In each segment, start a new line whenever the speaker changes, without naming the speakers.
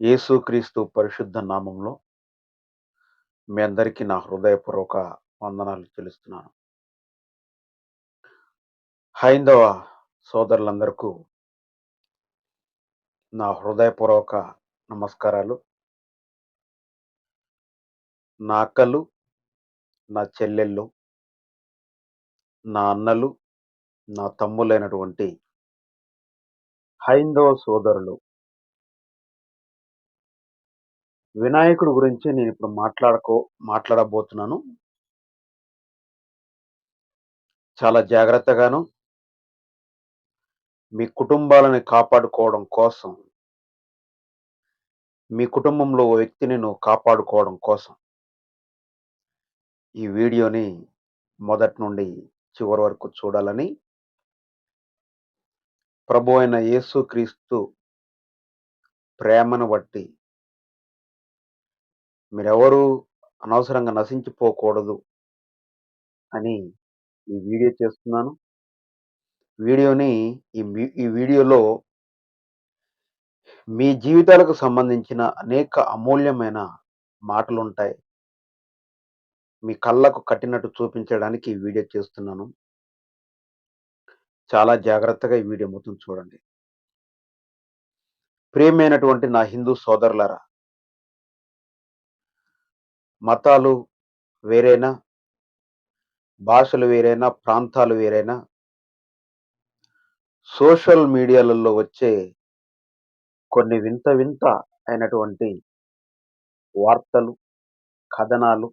యేసుక్రీస్తు పరిశుద్ధ నామంలో మీ అందరికీ నా హృదయపూర్వక వందనాలు తెలుస్తున్నాను. హైందవ సోదరులందరకు నా హృదయపూర్వక నమస్కారాలు. నా అక్కలు నా చెల్లెళ్ళు నా అన్నలు నా తమ్ములైనటువంటి హైందవ సోదరులు వినాయకుడి గురించి నేను ఇప్పుడు మాట్లాడుకో మాట్లాడబోతున్నాను. చాలా జాగ్రత్తగాను. మీ కుటుంబాలని కాపాడుకోవడం కోసం. మీ కుటుంబంలో ఓ వ్యక్తిని నువ్వు కాపాడుకోవడం కోసం. ఈ వీడియోని మొదటి నుండి చివరి వరకు చూడాలని ప్రభు అయిన యేసుక్రీస్తు ప్రేమను బట్టి మీరెవరూ అనవసరంగా నశించిపోకూడదు అని ఈ వీడియో చేస్తున్నాను. వీడియోని ఈ ఈ వీడియోలో మీ జీవితాలకు సంబంధించిన అనేక అమూల్యమైన మాటలు ఉంటాయి మీ కళ్ళకు కట్టినట్టు చూపించడానికి ఈ వీడియో చేస్తున్నాను. చాలా జాగ్రత్తగా ఈ వీడియో మొత్తం చూడండి. ప్రియమైనటువంటి నా హిందూ సోదరులారా మతాలు వేరైనా భాషలు వేరైనా ప్రాంతాలు వేరైనా సోషల్ మీడియాలలో వచ్చే కొన్ని వింత వింత అయినటువంటి వార్తలు కథనాలు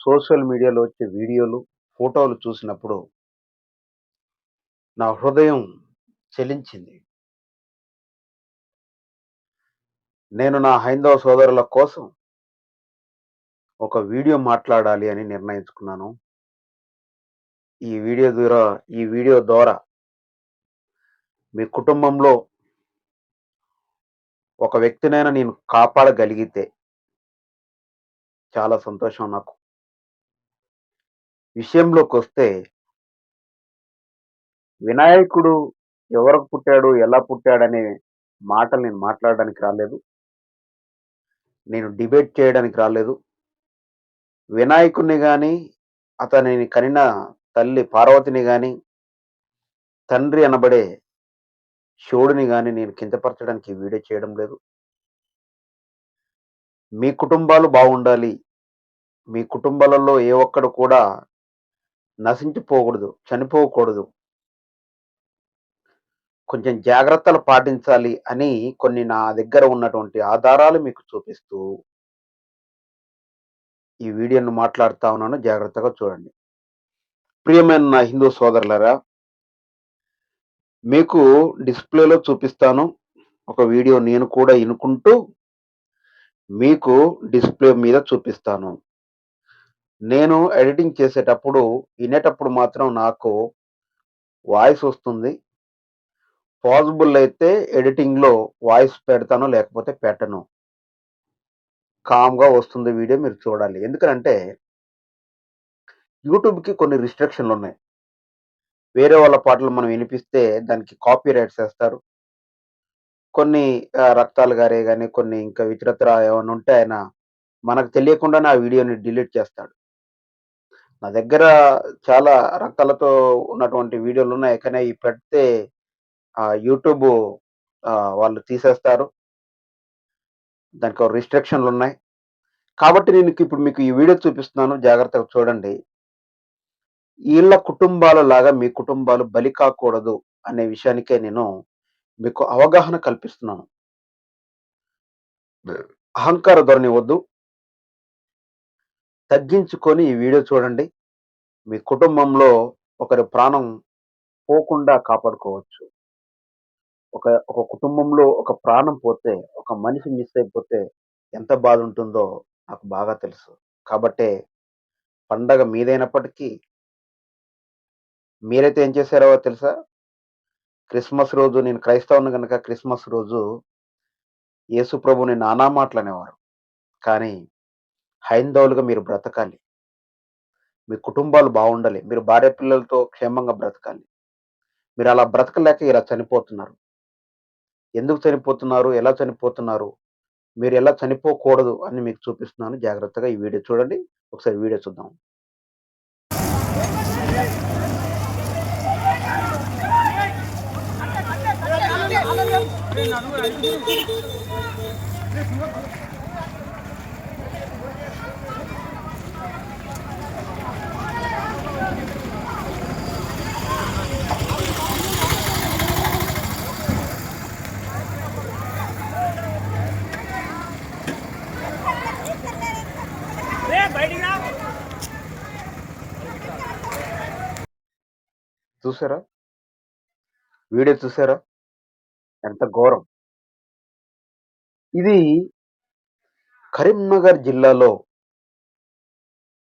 సోషల్ మీడియాలో వచ్చే వీడియోలు ఫోటోలు చూసినప్పుడు నా హృదయం చెలించింది. నేను నా హైందవ సోదరుల కోసం ఒక వీడియో మాట్లాడాలి అని నిర్ణయించుకున్నాను. ఈ వీడియో ద్వారా ఈ వీడియో ద్వారా మీ కుటుంబంలో ఒక వ్యక్తినైనా నేను కాపాడగలిగితే చాలా సంతోషం నాకు. విషయంలోకి వస్తే వినాయకుడు ఎవరికి పుట్టాడు ఎలా పుట్టాడనే మాటలు నేను మాట్లాడడానికి రాలేదు. నేను డిబేట్ చేయడానికి రాలేదు. వినాయకుణ్ణి కానీ అతనిని కనిన తల్లి పార్వతిని కానీ తండ్రి అనబడే శివుడిని కానీ నేను కించపరచడానికి వీడియో చేయడం లేదు. మీ కుటుంబాలు బాగుండాలి. మీ కుటుంబాలలో ఏ ఒక్కడు కూడా నశించిపోకూడదు చనిపోకూడదు. కొంచెం జాగ్రత్తలు పాటించాలి అని కొన్ని నా దగ్గర ఉన్నటువంటి ఆధారాలు మీకు చూపిస్తూ ఈ వీడియోను మాట్లాడుతా ఉన్నాను. జాగ్రత్తగా చూడండి. ప్రియమైన నా హిందూ సోదరులరా మీకు డిస్ప్లేలో చూపిస్తాను. ఒక వీడియో నేను కూడా వినుకుంటూ మీకు డిస్ప్లే మీద చూపిస్తాను. నేను ఎడిటింగ్ చేసేటప్పుడు వినేటప్పుడు మాత్రం నాకు వాయిస్ వస్తుంది. పాసిబుల్ అయితే ఎడిటింగ్లో వాయిస్ పెడతాను లేకపోతే పెట్టను. కామ్గా వస్తుంది వీడియో మీరు చూడాలి. ఎందుకంటే యూట్యూబ్కి కొన్ని రిస్ట్రిక్షన్లు ఉన్నాయి వేరే వాళ్ళ పాటలు మనం వినిపిస్తే దానికి కాపీ రైట్స్ వేస్తారు కొన్ని రక్తాలు గారే కానీ కొన్ని ఇంకా విచిత్ర ఏమైనా ఉంటే ఆయన మనకు తెలియకుండానే ఆ వీడియోని డిలీట్ చేస్తాడు. నా దగ్గర చాలా రకాలతో ఉన్నటువంటి వీడియోలు ఉన్నాయి కానీ ఇవి పెడితే ఆ, యూట్యూబ్ వాళ్ళు తీసేస్తారు. దానికి రిస్ట్రిక్షన్లు ఉన్నాయి కాబట్టి నేను ఇప్పుడు మీకు ఈ వీడియో చూపిస్తున్నాను. జాగ్రత్తగా చూడండి. వీళ్ళ కుటుంబాల లాగా మీ కుటుంబాలు బలి కాకూడదు అనే విషయానికే నేను మీకు అవగాహన కల్పిస్తున్నాను. అహంకార ధోరణి వద్దు. తగ్గించుకొని ఈ వీడియో చూడండి. మీ కుటుంబంలో ఒకరి ప్రాణం పోకుండా కాపాడుకోవచ్చు. ఒక ఒక కుటుంబంలో ఒక ప్రాణం పోతే ఒక మనిషి మిస్ అయిపోతే ఎంత బాధ ఉంటుందో నాకు బాగా తెలుసు. కాబట్టే పండగ మీదైనప్పటికీ మీరైతే ఏం చేశారో తెలుసా? క్రిస్మస్ రోజు నేను క్రైస్తవును కనుక క్రిస్మస్ రోజు యేసు ప్రభుని నానా మాటలు కానీ హైందవులుగా మీరు బ్రతకాలి. మీ కుటుంబాలు బాగుండాలి. మీరు భార్య పిల్లలతో క్షేమంగా బ్రతకాలి. మీరు అలా బ్రతకలేక ఇలా చనిపోతున్నారు. ఎందుకు చనిపోతున్నారు? ఎలా చనిపోతున్నారు? మీరు ఎలా చనిపోకూడదు అని మీకు చూపిస్తున్నాను. జాగ్రత్తగా ఈ వీడియో చూడండి. ఒకసారి వీడియో చూద్దాం. చూసారా? వీడియో చూసారా? ఎంత ఘోరం. ఇది కరీంనగర్ జిల్లాలో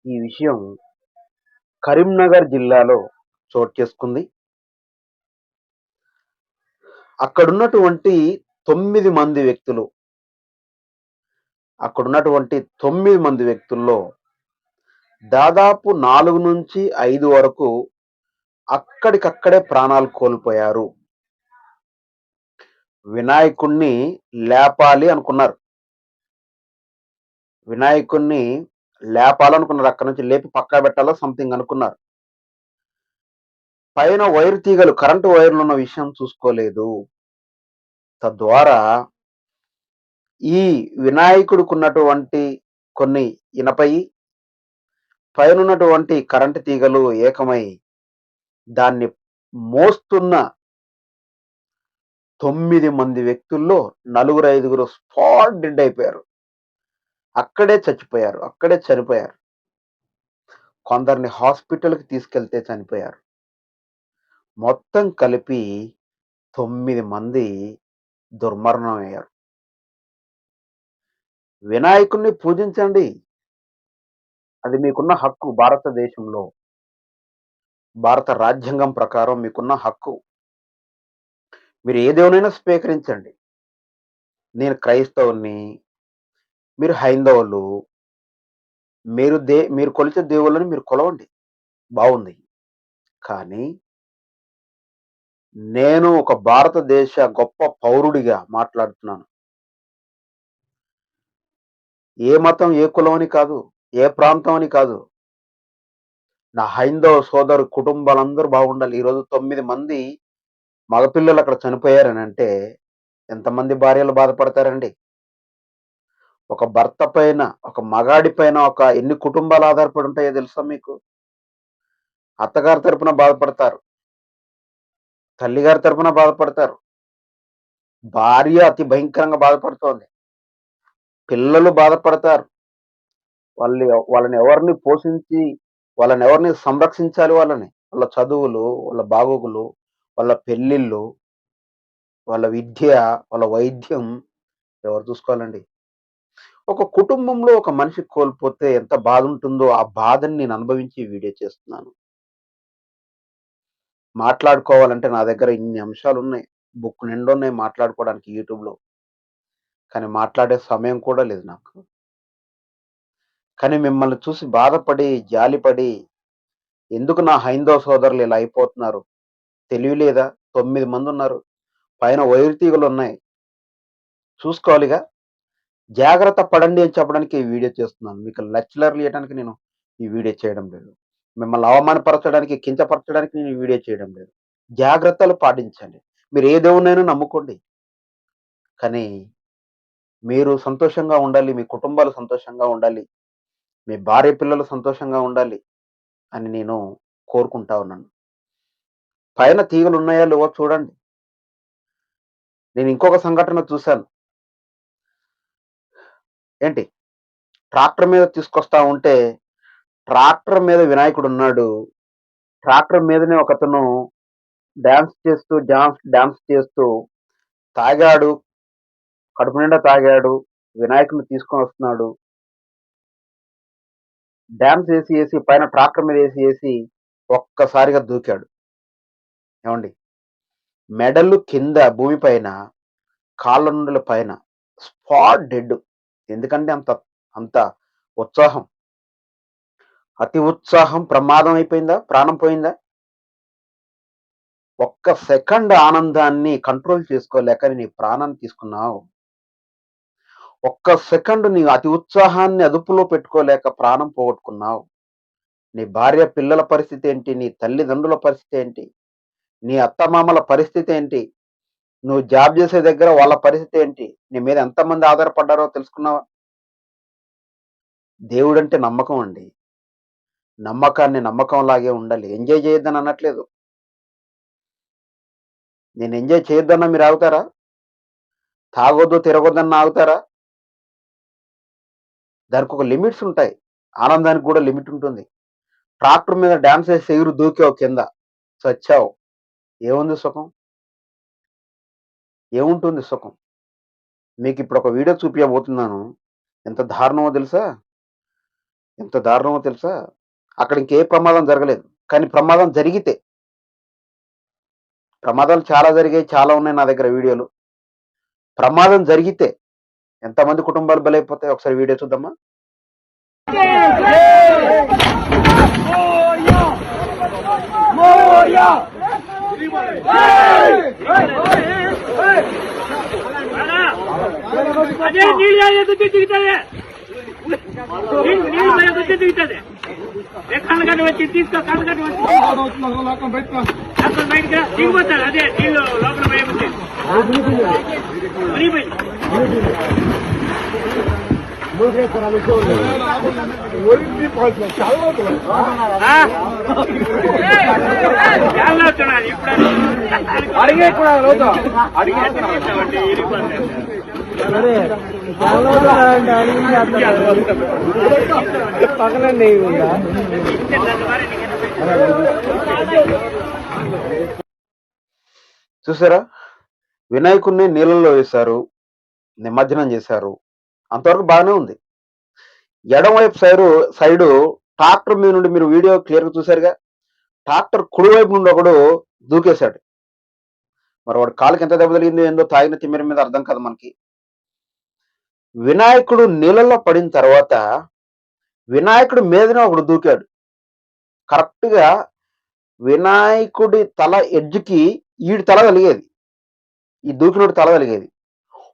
ఈ విషయం కరీంనగర్ జిల్లాలో చోటు చేసుకుంది. అక్కడున్నటువంటి తొమ్మిది మంది వ్యక్తులు అక్కడున్నటువంటి తొమ్మిది మంది వ్యక్తుల్లో దాదాపు 4-5 వరకు అక్కడికక్కడే ప్రాణాలు కోల్పోయారు. వినాయకుణ్ణి లేపాలి అనుకున్నారు. వినాయకుణ్ణి లేపాలనుకున్నారు. అక్కడి నుంచి లేపి పక్కా పెట్టాలో సంథింగ్ అనుకున్నారు. పైన వైర్ తీగలు కరెంటు వైర్లు ఉన్న విషయం చూసుకోలేదు. తద్వారా ఈ వినాయకుడికున్నటువంటి కొన్ని ఇనపై పైన ఉన్నటువంటి కరెంటు తీగలు ఏకమై దాన్ని మోస్తున్న తొమ్మిది మంది వ్యక్తుల్లో నలుగురు, ఐదుగురు స్పాట్ డెడ్ అయిపోయారు. అక్కడే చచ్చిపోయారు. అక్కడే చనిపోయారు. కొందరిని హాస్పిటల్‌కి తీసుకెళ్తే చనిపోయారు. మొత్తం కలిపి తొమ్మిది మంది దుర్మరణం అయ్యారు వినాయకుణ్ణి పూజించండి. అది మీకున్న హక్కు భారతదేశంలో. భారత రాజ్యాంగం ప్రకారం మీకున్న హక్కు. మీరు ఏ దేవునైనా స్వీకరించండి. నేను క్రైస్తవుని మీరు హైందవులు. మీరు దే మీరు కొలిచే దేవుళ్ళని మీరు కొలవండి. బాగుంది కానీ నేను ఒక భారతదేశ గొప్ప పౌరుడిగా మాట్లాడుతున్నాను. ఏ మతం, ఏ కులం అని కాదు. ఏ ప్రాంతం అని కాదు. నా హైందవ సోదరు కుటుంబాలందరూ బాగుండాలి. ఈరోజు తొమ్మిది మంది మగపిల్లలు అక్కడ చనిపోయారని అంటే ఎంతమంది భార్యలు బాధపడతారండి? ఒక భర్త పైన, ఒక మగాడి పైన ఒక ఎన్ని కుటుంబాలు ఆధారపడి ఉంటాయో తెలుసా మీకు? అత్తగారి తరపున బాధపడతారు. తల్లిగారి తరపున బాధపడతారు. భార్య అతి భయంకరంగా బాధపడుతోంది. పిల్లలు బాధపడతారు. వాళ్ళు వాళ్ళని ఎవరిని పోషించి, వాళ్ళని ఎవరిని సంరక్షించాలి వాళ్ళని? వాళ్ళ చదువులు, వాళ్ళ బాగోగులు, వాళ్ళ పెళ్ళిళ్ళు, వాళ్ళ విద్య, వాళ్ళ వైద్యం ఎవరు చూసుకోవాలండి? ఒక కుటుంబంలో ఒక మనిషి కోల్పోతే ఎంత బాధ ఉంటుందో ఆ బాధని నేను అనుభవించి వీడియో చేస్తున్నాను. మాట్లాడుకోవాలంటే నా దగ్గర ఇన్ని అంశాలు ఉన్నాయి బుక్ నిండున్నాయి మాట్లాడుకోవడానికి యూట్యూబ్‌లో. కానీ మాట్లాడే సమయం కూడా లేదు నాకు. కానీ మిమ్మల్ని చూసి బాధపడి, జాలిపడి ఎందుకు నా హైందవ సోదరులు ఇలా అయిపోతున్నారు? తెలివి లేదా? 9 మందున్నారు. పైన వైరుతీగలు తీగలున్నాయి. చూసుకోవాలిగా. జాగ్రత్త పడండి అని చెప్పడానికి ఈ వీడియో చేస్తున్నాను. మీకు లెక్చరర్లు ఇవ్వడానికి నేను ఈ వీడియో చేయడం లేదు. మిమ్మల్ని అవమానపరచడానికి, కించపరచడానికి నేను ఈ వీడియో చేయడం లేదు. జాగ్రత్తలు పాటించండి. మీరు ఏ దేవునైనా నమ్ముకోండి. కానీ మీరు సంతోషంగా ఉండాలి. మీ కుటుంబాలు సంతోషంగా ఉండాలి. మీ భార్య పిల్లలు సంతోషంగా ఉండాలి అని నేను కోరుకుంటా ఉన్నాను. పైన తీగలు ఉన్నాయా లేవో చూడండి. నేను ఇంకొక సంఘటన చూశాను. ఏంటి? ట్రాక్టర్ మీద తీసుకొస్తా ఉంటే, ట్రాక్టర్ మీద వినాయకుడు ఉన్నాడు ట్రాక్టర్ మీదనే ఒకతను డ్యాన్స్ చేస్తూ, డ్యాన్స్ డ్యాన్స్ చేస్తూ తాగాడు. కడుపు నిండా తాగాడు. వినాయకుడిని తీసుకొనొస్తున్నాడు. డ్యామ్స్ ఏసి, ఏసి పైన ట్రాక్టర్ మీద ఏసి, ఏసి ఒక్కసారిగా దూకాడు. ఏమండి మెడలు కింద భూమి పైన, కాళ్ళ నుండుల పైన స్పాట్ డెడ్. ఎందుకంటే అంత అంత ఉత్సాహం. అతి ఉత్సాహం ప్రమాదం అయిపోయిందా? ప్రాణం పోయిందా? ఒక్క సెకండ్ ఆనందాన్ని కంట్రోల్ చేసుకోలేక నీ ప్రాణాన్ని తీసుకున్నావు ఒక్క సెకండ్ నీ అతి ఉత్సాహాన్ని అదుపులో పెట్టుకోలేక ప్రాణం పోగొట్టుకున్నావు. నీ భార్య పిల్లల పరిస్థితి ఏంటి? నీ తల్లిదండ్రుల పరిస్థితి ఏంటి? నీ అత్తమామల పరిస్థితి ఏంటి? నువ్వు జాబ్ చేసే దగ్గర వాళ్ళ పరిస్థితి ఏంటి? నీ మీద ఎంతమంది ఆధారపడ్డారో తెలుసుకున్నావా? దేవుడంటే నమ్మకం అండి. నమ్మకాన్ని నమ్మకం లాగే ఉండాలి. ఎంజాయ్ చేయొద్దని అనట్లేదు. నేను ఎంజాయ్ చేయొద్దన్నా మీరు ఆగుతారా? తాగొద్దు తిరగొద్దన్న ఆగుతారా? దానికి ఒక లిమిట్స్ ఉంటాయి. ఆనందానికి కూడా లిమిట్ ఉంటుంది. ట్రాక్టర్ మీద డాన్స్ వేసి ఎగురు దూకావు కింద. చచ్చావు. ఏముంది సుఖం? ఏముంటుంది సుఖం? మీకు ఇప్పుడు ఒక వీడియో చూపించబోతున్నాను ఎంత దారుణమో తెలుసా? ఎంత దారుణమో తెలుసా? అక్కడ ఇంకే ప్రమాదం జరగలేదు. కానీ ప్రమాదం జరిగితే. ప్రమాదాలు చాలా జరిగాయి చాలా ఉన్నాయి నా దగ్గర వీడియోలు. ప్రమాదం జరిగితే ఎంతమంది కుటుంబాలు బలైపోతాయి? ఒకసారి వీడియో చూద్దామా?
అదే నీళ్ళు ఎదుగుతూ వచ్చి దిగుతుంది కళ్ళగడ్డ వచ్చి తీసుకో వచ్చి బయటకు దిగిపోతారు అదే నీళ్ళు లోపల భయం ఉంది మునిగిపోయింది ఆ? చాలా వచ్చినారు ఇప్పుడు
అడిగే కూడా అడిగే
ఇరిగిపోతారు
చూసారా? వినాయకుడిని నీళ్ళల్లో వేశారు నిమజ్జనం చేశారు. అంతవరకు బాగానే ఉంది. ఎడమవైపు సైడు సైడు ట్రాక్టర్ మీద నుండి మీరు వీడియో క్లియర్గా చూశారుగా? ట్రాక్టర్ కుడివైపు నుండి ఒకడు దూకేశాడు. మరి వాడు కాలుకి ఎంత దెబ్బ తగిలిందో ఏందో తాగిన తిమ్మిర మీద అర్థం కదా మనకి. వినాయకుడు నీళ్ళల్లో పడిన తర్వాత వినాయకుడు మీదనే ఒకడు దూకాడు. కరెక్ట్గా వినాయకుడి తల ఎడ్జ్కి ఈడి తల కలిగేది ఈ దూకినోడి తల కలిగేది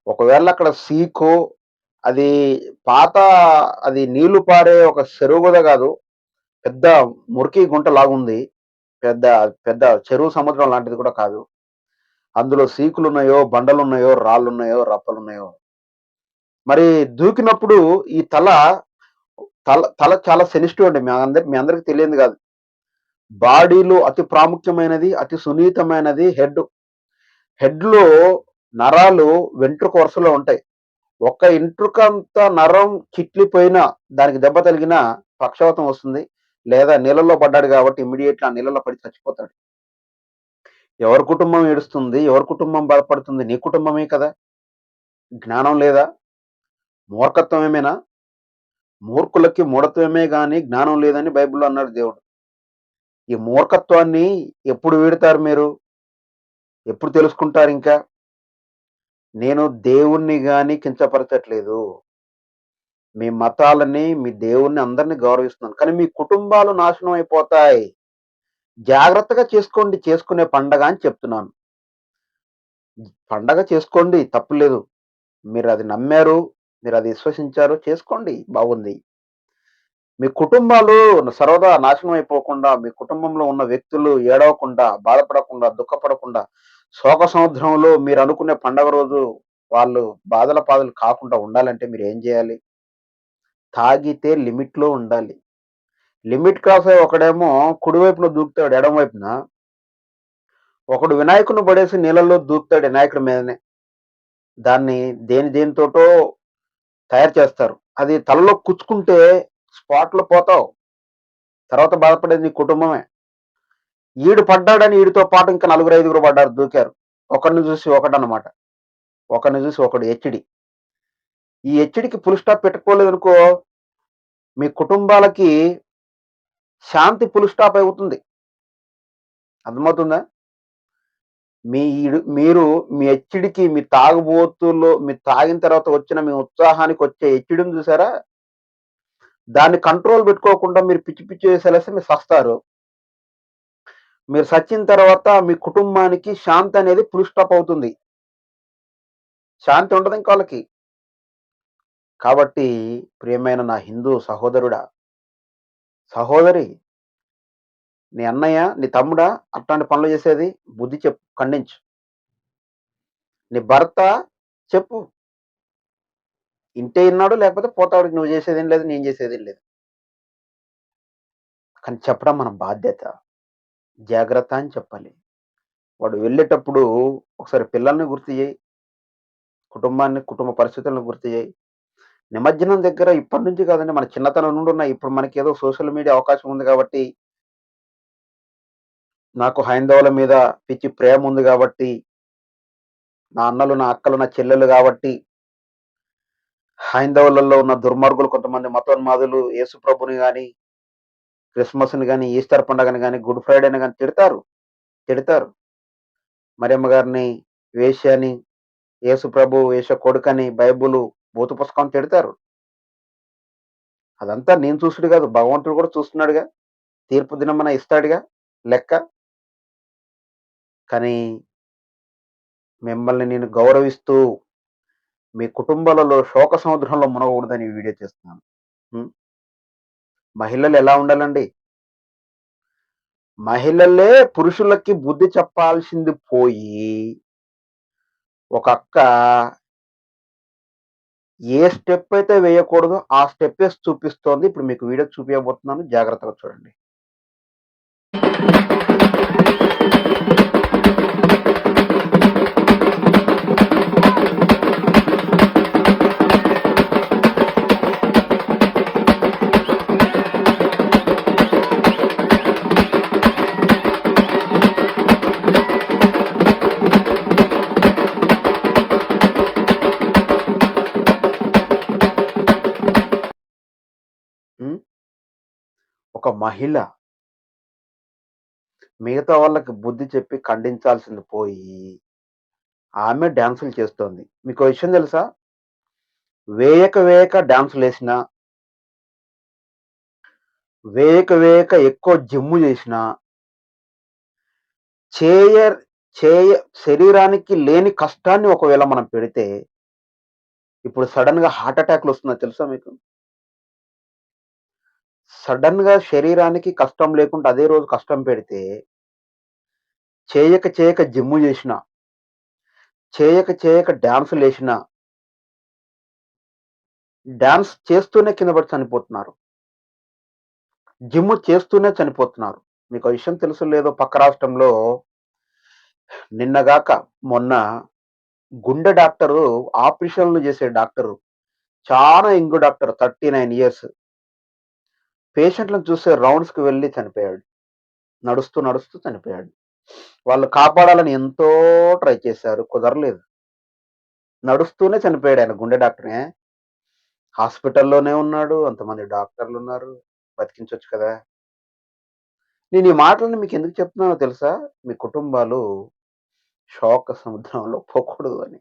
ఒకవేళ అక్కడ సీకో అది పాత అది నీళ్ళు పారే ఒక చెరువు కూడా కాదు. పెద్ద మురికి గుంట లాగుంది. పెద్ద పెద్ద చెరువు సముద్రం లాంటిది కూడా కాదు. అందులో సీకులు ఉన్నాయో బండలు ఉన్నాయో రాళ్ళు ఉన్నాయో రప్పలు ఉన్నాయో మరి దూకినప్పుడు ఈ తల తల తల చాలా సెన్సిటివ్ అండి. మీ అందరి మీ అందరికి తెలియదు కాదు. బాడీలో అతి ప్రాముఖ్యమైనది అతి సున్నితమైనది హెడ్. హెడ్లో నరాలు వెంట్రుక వరుసలో ఉంటాయి. ఒక్క ఇంట్రుకంత నరం చిట్లిపోయినా దానికి దెబ్బ తగిలినా పక్షవాతం వస్తుంది. లేదా నీళ్ళలో పడ్డాడు కాబట్టి ఇమీడియట్గా ఆ నీళ్ళలో పడి చచ్చిపోతాడు. ఎవరి కుటుంబం ఏడుస్తుంది? ఎవరి కుటుంబం బాధపడుతుంది? నీ కుటుంబమే కదా. జ్ఞానం లేదా? మూర్ఖత్వమేమేనా మూర్ఖులకి మూఢత్వమే కానీ జ్ఞానం లేదని బైబిల్లో అన్నాడు దేవుడు. ఈ మూర్ఖత్వాన్ని ఎప్పుడు వీడతారు మీరు? ఎప్పుడు తెలుసుకుంటారు ఇంకా? నేను దేవుణ్ణి గాని కించపరచట్లేదు. మీ మతాలని మీ దేవుణ్ణి అందరినీ గౌరవిస్తున్నాను. కానీ మీ కుటుంబాలు నాశనం అయిపోతాయి. జాగ్రత్తగా చేసుకోండి చేసుకునే పండగ అని చెప్తున్నాను. పండగ చేసుకోండి తప్పులేదు మీరు అది నమ్మారు మీరు అది విశ్వసించారు చేసుకోండి బాగుంది. మీ కుటుంబాలు సర్వదా నాశనం అయిపోకుండా మీ కుటుంబంలో ఉన్న వ్యక్తులు ఏడవకుండా బాధపడకుండా దుఃఖపడకుండా శోక సముద్రంలో మీరు అనుకునే పండగ రోజు వాళ్ళు బాధల పాదలు కాకుండా ఉండాలంటే మీరు ఏం చేయాలి? తాగితే లిమిట్లో ఉండాలి. లిమిట్ క్రాస్ అయ్యి ఒకడేమో కుడివైపున దూకుతాడు ఎడం వైపున. ఒకడు వినాయకుని పడేసి నీళ్ళల్లో దూకుతాడు వినాయకుడి మీదనే. దాన్ని దేని దేనితోటో తయారు చేస్తారు. అది తలలో కుచ్చుకుంటే స్పాట్లో పోతావు. తర్వాత బాధపడేది నీ కుటుంబమే. ఈడు పడ్డాడని ఈడితో పాటు ఇంకా నలుగురు ఐదుగురు పడ్డారు దూకారు. ఒకరిని చూసి ఒకటి అనమాట ఒకరిని చూసి ఒకడు హెచ్డి. ఈ హెచ్డికి ఫుల్ స్టాప్ పెట్టుకోలేదనుకో మీ కుటుంబాలకి శాంతి ఫుల్ స్టాప్ అవుతుంది. అర్థమవుతుందా? మీ ఈడు- మీరు మీ హెచ్డికి మీ తాగుబోతుల్లో మీ తాగిన తర్వాత వచ్చిన మీ ఉత్సాహానికి వచ్చే హెచ్డిని చూసారా? దాన్ని కంట్రోల్ పెట్టుకోకుండా మీరు పిచ్చి పిచ్చి వేసేలేస్తే మీరు సస్తారు మీరు సచ్చిన తర్వాత మీ కుటుంబానికి శాంతి అనేది పులిస్టాప్ అవుతుంది. శాంతి ఉండదు ఇంకా వాళ్ళకి కాబట్టి ప్రియమైన నా హిందూ సహోదరుడా సహోదరి నీ అన్నయ్య నీ తమ్ముడా అట్లాంటి పనులు చేసేది బుద్ధి చెప్పు ఖండించు. నీ భర్త చెప్పు. ఇంటే ఉన్నాడు లేకపోతే పోతాడు నువ్వు చేసేదేం లేదు నేను చేసేదేం లేదు. కానీ చెప్పడం మన బాధ్యత. జాగ్రత్త అని చెప్పాలి. వాడు వెళ్ళేటప్పుడు ఒకసారి పిల్లల్ని గుర్తు చేయి. కుటుంబాన్ని కుటుంబ పరిస్థితులను గుర్తు చేయి. నిమజ్జనం దగ్గర ఇప్పటి నుంచి కాదండి మన చిన్నతనం నుండి ఉన్న ఇప్పుడు మనకి ఏదో సోషల్ మీడియా అవకాశం ఉంది కాబట్టి నాకు హైందవుల మీద పిచ్చి ప్రేమ ఉంది కాబట్టి నా అన్నలు నా అక్కలు నా చెల్లెలు కాబట్టి హైందవులలో ఉన్న దుర్మార్గులు కొంతమంది మతోన్మాదులు యేసు ప్రభుని కానీ క్రిస్మస్ని కానీ ఈస్టర్ పండుగని కానీ గుడ్ ఫ్రైడేని కానీ తిడతారు. తిడతారు. మరియమ్మ గారిని వేశ్యని యేసు ప్రభు వేష కొడుకని బైబుల్ భూత పుస్తకం తిడతారు. అదంతా నేను చూసుడు కాదు భగవంతుడు కూడా చూస్తున్నాడుగా. తీర్పు దినమన ఇస్తాడుగా లెక్క. కానీ మిమ్మల్ని నేను గౌరవిస్తూ మీ కుటుంబాలలో శోక సముద్రంలో మునగకూడదని వీడియో చేస్తున్నాను. మహిళలు ఎలా ఉండాలండి? మహిళలే పురుషులకి బుద్ధి చెప్పాల్సింది పోయి ఒక అక్క ఏ స్టెప్ అయితే వేయకూడదో ఆ స్టెప్ వేసి చూపిస్తోంది. ఇప్పుడు మీకు వీడియో చూపించబోతున్నాను జాగ్రత్తగా చూడండి. మహిళ మిగతా వాళ్ళకి బుద్ధి చెప్పి ఖండించాల్సింది పోయి ఆమె డాన్సులు చేస్తోంది. మీకు విషయం తెలుసా? వేయక వేయక డాన్సులు వేసిన వేయక వేయక ఎక్కువ జిమ్ము చేసిన చేయ చేయ శరీరానికి లేని కష్టాన్ని ఒకవేళ మనం పెడితే ఇప్పుడు సడన్గా హార్ట్ అటాక్లు వస్తున్నా తెలుసా మీకు? సడన్గా శరీరానికి కష్టం లేకుండా అదే రోజు కష్టం పెడితే చేయక చేయక జిమ్ము చేసిన చేయక చేయక డాన్సులు వేసిన డాన్స్ చేస్తూనే కింద పడి చనిపోతున్నారు. జిమ్ చేస్తూనే చనిపోతున్నారు. మీకు విషయం తెలుసు లేదో పక్క రాష్ట్రంలో నిన్నగాక మొన్న గుండె డాక్టరు ఆపరేషన్లు చేసే డాక్టరు చాలా ఇంగు డాక్టర్ థర్టీ నైన్ ఇయర్స్ పేషెంట్లను చూసే రౌండ్స్కి వెళ్ళి చనిపోయాడు. నడుస్తూ నడుస్తూ చనిపోయాడు. వాళ్ళు కాపాడాలని ఎంతో ట్రై చేశారు. కుదరలేదు. నడుస్తూనే చనిపోయాడు ఆయన గుండె డాక్టరే. హాస్పిటల్లోనే ఉన్నాడు. అంతమంది డాక్టర్లు ఉన్నారు. బతికించవచ్చు కదా. నేను ఈ మాటలను మీకు ఎందుకు చెప్తున్నానో తెలుసా? మీ కుటుంబాలు శోక సముద్రంలో పోకూడదు అని.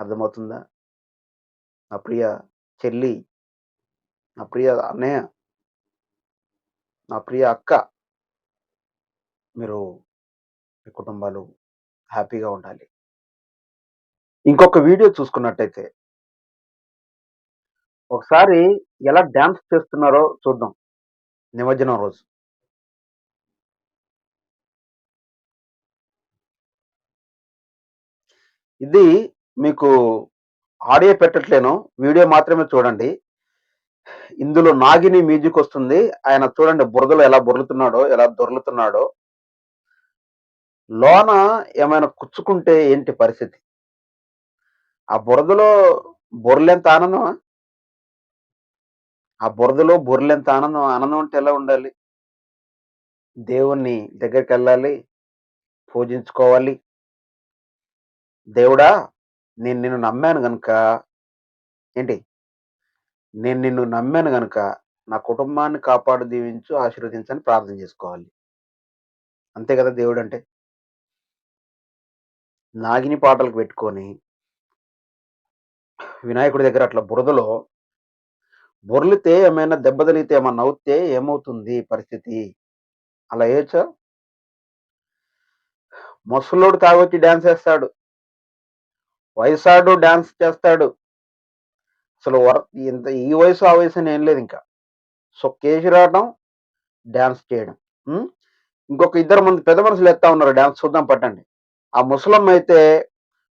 అర్థమవుతుందా? నా ప్రియ చెల్లి నా ప్రియ అన్నయ్య నా ప్రియ అక్క మీరు మీ కుటుంబాలు హ్యాపీగా ఉండాలి. ఇంకొక వీడియో చూసుకున్నట్టయితే ఒకసారి ఎలా డ్యాన్స్ చేస్తున్నారో చూద్దాం. నిమజ్జనం రోజు. ఇది మీకు ఆడియో పెట్టట్లేను వీడియో మాత్రమే చూడండి. ఇందులో నాగిని మ్యూజిక్ వస్తుంది. ఆయన చూడండి బురదలో ఎలా బొర్లుతున్నాడో ఎలా దొర్లుతున్నాడో. లోన ఏమైనా కుచ్చుకుంటే ఏంటి పరిస్థితి? ఆ బురదలో బొర్రెంత ఆనందమా? ఆ బురదలో బొర్రెంత ఆనందం? ఆనందం అంటే ఎలా ఉండాలి? దేవుణ్ణి దగ్గరికి వెళ్ళాలి పూజించుకోవాలి. దేవుడా నేను నిన్ను నమ్మాను గనుక. ఏంటి? నేను నిన్ను నమ్మాను గనుక నా కుటుంబాన్ని కాపాడు దీవించు ఆశీర్వదించని ప్రార్థన చేసుకోవాలి. అంతే కదా దేవుడు అంటే నాగిని పాటలకు పెట్టుకొని వినాయకుడి దగ్గర అట్లా బురదలో బొర్లితే ఏమైనా దెబ్బ తగిలితే ఏమన్నా అవుతే ఏమవుతుంది పరిస్థితి? అలా వేయచ్చా ముసలోడు తాగొచ్చి డ్యాన్స్ వేస్తాడు. వయసాడు డ్యాన్స్ చేస్తాడు. అసలు వర్ ఇంత ఈ వయసు ఆ వయసు అని ఏం లేదు ఇంకా. సో కేసి రావడం డ్యాన్స్ చేయడం. ఇంకొక ఇద్దరు మంది పెద్ద మనుషులు ఎత్తా ఉన్నారు డ్యాన్స్ చూద్దాం పట్టండి. ఆ ముసలమ్మ అయితే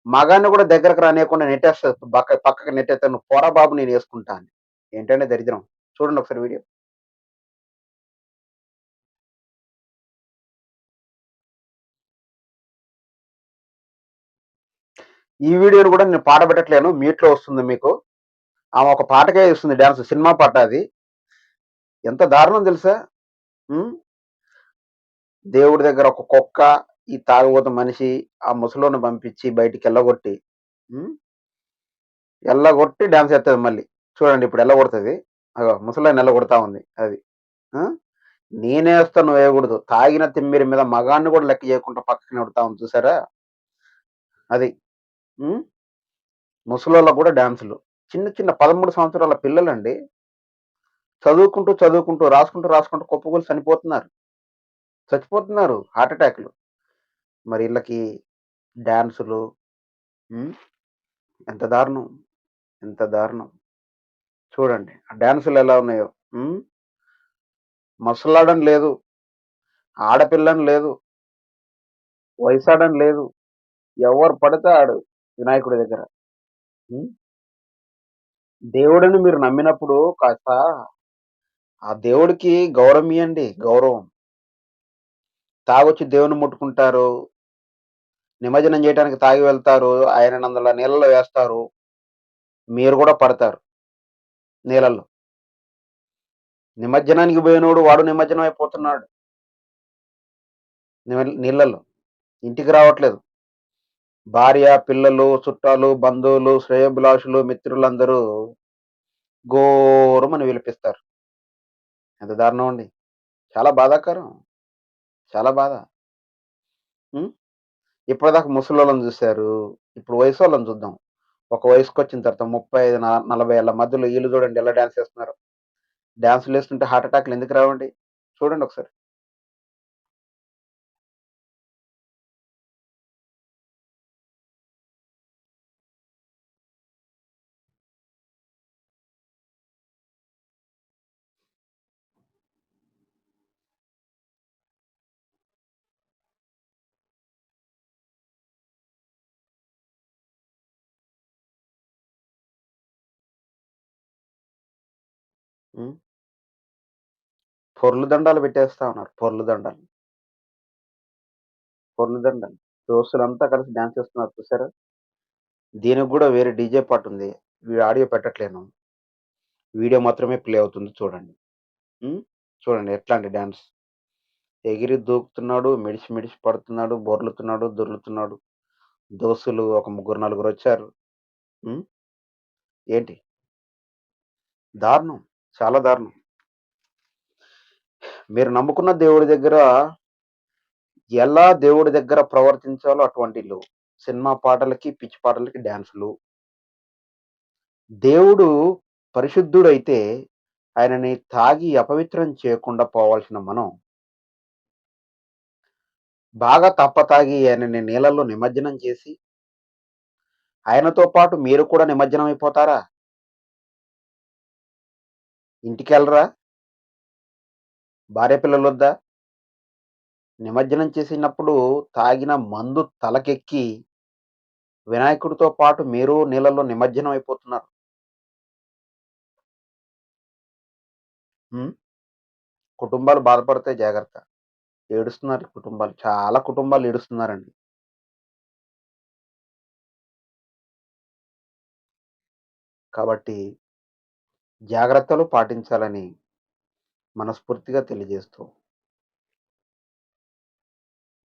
మగాన్ని కూడా దగ్గరకు రానియకుండా నెట్టేస్తుంది పక్క పక్కకి నెట్టేస్తాను పోరా బాబు నేను వేసుకుంటా అని. ఏంటంటే దరిద్రం. చూడండి ఒకసారి వీడియో. ఈ వీడియోని కూడా నేను పాట పెట్టట్లేను వస్తుంది మీకు. ఆమె ఒక పాటకే ఇస్తుంది డ్యాన్స్ సినిమా పాట అది. ఎంత దారుణం తెలుసా? దేవుడి దగ్గర ఒక కుక్క ఈ తాగుబోత మనిషి ఆ ముసలోని పంపించి బయటికి వెళ్ళగొట్టి ఎల్లగొట్టి డ్యాన్స్ చేస్తుంది మళ్ళీ. చూడండి ఇప్పుడు ఎల్లగొడుతుంది. అగో ముసలాన్ని ఎల్లగొడతా ఉంది అది. నేనే నేనేస్తా నువ్వు వేయకూడదు. తాగిన తిమ్మిరి మీద మగాన్ని కూడా లెక్క చేయకుండా పక్కకి నెడతా ఉంది చూసారా? అది. ముసలోళ్ళకు కూడా డ్యాన్సులు చిన్న చిన్న పదమూడు సంవత్సరాల పిల్లలండి. చదువుకుంటూ చదువుకుంటూ రాసుకుంటూ రాసుకుంటూ కుప్పకూలి చనిపోతున్నారు. చచ్చిపోతున్నారు హార్ట్ అటాక్లు. మరి వీళ్ళకి డ్యాన్సులు ఎంత దారుణం ఎంత దారుణం. చూడండి ఆ డ్యాన్సులు ఎలా ఉన్నాయో. ఉం? లేదు ఆడపిల్లని లేదు వయసాడడం లేదు. ఎవరు పడితే ఆడు వినాయకుడి దగ్గర. దేవుడిని మీరు నమ్మినప్పుడు కాస్త ఆ దేవుడికి గౌరవం ఇవ్వండి గౌరవం. తాగొచ్చి దేవుని ముట్టుకుంటారు. నిమజ్జనం చేయడానికి తాగి వెళ్తారు. ఆయన నందుల నీళ్ళలో వేస్తారు. మీరు కూడా పడతారు నీళ్ళల్లో. నిమజ్జనానికి పోయినోడు వాడు నిమజ్జనం అయిపోతున్నాడు. నిమ- నీళ్ళల్లో. ఇంటికి రావట్లేదు. భార్య పిల్లలు చుట్టాలు బంధువులు శ్రేయభిలాషులు మిత్రులందరూ ఘోరమని విలిపిస్తారు. ఎంత దారుణం అండి. చాలా బాధాకరం. చాలా బాధ. ఇప్పటిదాకా ముసలోళ్ళని చూశారు. ఇప్పుడు వయసు వాళ్ళని చూద్దాం. ఒక వయసుకు వచ్చిన తర్వాత ముప్పై ఐదు నా- నలభై ఏళ్ళ మధ్యలో వీళ్ళు చూడండి ఎలా డ్యాన్స్ చేస్తున్నారు డ్యాన్సులు వేస్తుంటే హార్ట్ అటాక్లు ఎందుకు రావండి? చూడండి పొర్లు దండాలు పెట్టేస్తా ఉన్నారు. పొర్లు దండాలు. పొర్లు దండాలు. దోస్తులంతా కలిసి డ్యాన్స్ చేస్తున్నారు చూసారా? దీనికి కూడా వేరే డీజే పాట ఉంది. ఆడియో పెట్టట్లేను. వీడియో మాత్రమే ప్లే అవుతుంది చూడండి. చూడండి ఎట్లాంటి డ్యాన్స్ ఎగిరి దూకుతున్నాడు మిడిసి మిడిసి పడుతున్నాడు బొర్లుతున్నాడు దొర్లుతున్నాడు. దోస్తులు ఒక ముగ్గురు నలుగురు వచ్చారు. ఏంటి? దారుణం. చాలా దారుణం. మీరు నమ్ముకున్న దేవుడి దగ్గర ఎలా దేవుడి దగ్గర ప్రవర్తించాలో అటువంటి సినిమా పాటలకి పిచ్చి పాటలకి డ్యాన్సులు. దేవుడు పరిశుద్ధుడైతే ఆయనని తాగి అపవిత్రం చేయకుండా పోవాల్సిన మనం. బాగా తప్ప తాగి ఆయనని నీళ్ళల్లో నిమజ్జనం చేసి ఆయనతో పాటు మీరు కూడా నిమజ్జనం అయిపోతారా ఇంటికి వెళ్ళరా భార్య పిల్లలు వద్దా నిమజ్జనం చేసినప్పుడు తాగిన మందు తలకెక్కి వినాయకుడితో పాటు మీరు నీళ్ళలో నిమజ్జనం అయిపోతున్నారు. కుటుంబాలు బాధపడితే జాగ్రత్త. ఏడుస్తున్నారు కుటుంబాలు. చాలా కుటుంబాలు ఏడుస్తున్నారండి. కాబట్టి జాగ్రత్తలు పాటించాలని మనస్ఫూర్తిగా తెలియజేస్తూ